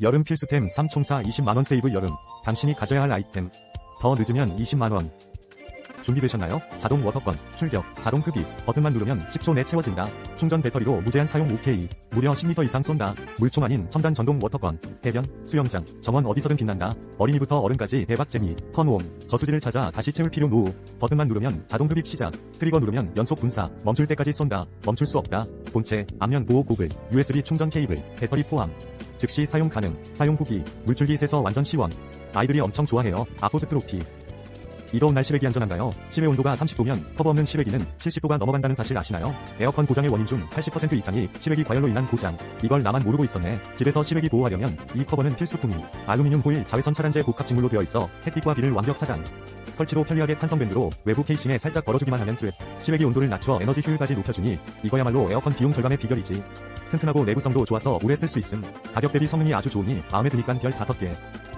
여름 필수템 3총사 20만원 세이브 여름. 당신이 가져야 할 아이템. 더 늦으면 20만원. 준비되셨나요? 자동 워터건, 출격, 자동 흡입, 버튼만 누르면 10초 내 채워진다. 충전 배터리로 무제한 사용 OK. 무려 10m 이상 쏜다. 물총 아닌 첨단 전동 워터건, 해변, 수영장, 정원 어디서든 빛난다. 어린이부터 어른까지 대박 재미, 턴홈, 저수지를 찾아 다시 채울 필요 노후. 버튼만 누르면 자동 흡입 시작. 트리거 누르면 연속 분사, 멈출 때까지 쏜다. 멈출 수 없다. 본체, 앞면 보호 고글, USB 충전 케이블, 배터리 포함. 즉시 사용 가능, 사용 후기, 물줄기 세서 완전 시원. 아이들이 엄청 좋아해요. 아포스 트로피. 이 더운 날 실외기 안전한가요? 실외 온도가 30도면 커버 없는 실외기는 70도가 넘어간다는 사실 아시나요? 에어컨 고장의 원인 중 80% 이상이 실외기 과열로 인한 고장. 이걸 나만 모르고 있었네. 집에서 실외기 보호하려면 이 커버는 필수품이. 알루미늄 호일 자외선 차단제 복합 직물로 되어 있어 햇빛과 비를 완벽 차단. 설치로 편리하게 탄성 밴드로 외부 케이싱에 살짝 걸어주기만 하면 끝. 실외기 온도를 낮춰 에너지 효율까지 높여주니 이거야말로 에어컨 비용 절감의 비결이지. 튼튼하고 내구성도 좋아서 오래 쓸 수 있음. 가격 대비 성능이 아주 좋으니 마음에 드니까 별 5개.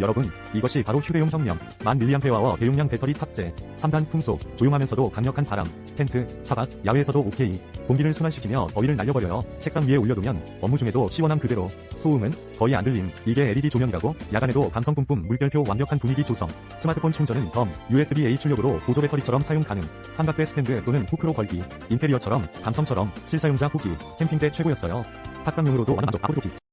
여러분, 이것이 바로 휴대용 혁명, 만 밀리암페어와 대용량 배터리 탑재, 3단 풍속, 조용하면서도 강력한 바람, 텐트, 차박, 야외에서도 오케이, 공기를 순환시키며 더위를 날려버려요. 책상 위에 올려두면 업무 중에도 시원함 그대로, 소음은 거의 안 들림, 이게 LED 조명가고, 야간에도 감성 뿜뿜 물결표 완벽한 분위기 조성, 스마트폰 충전은 덤, USB-A 출력으로 보조 배터리처럼 사용 가능, 삼각대 스탠드 또는 후크로 걸기, 인테리어처럼, 감성처럼, 실사용자 후기, 캠핑 때 최고였어요. 탁상용으로도 완만족 앞으로 기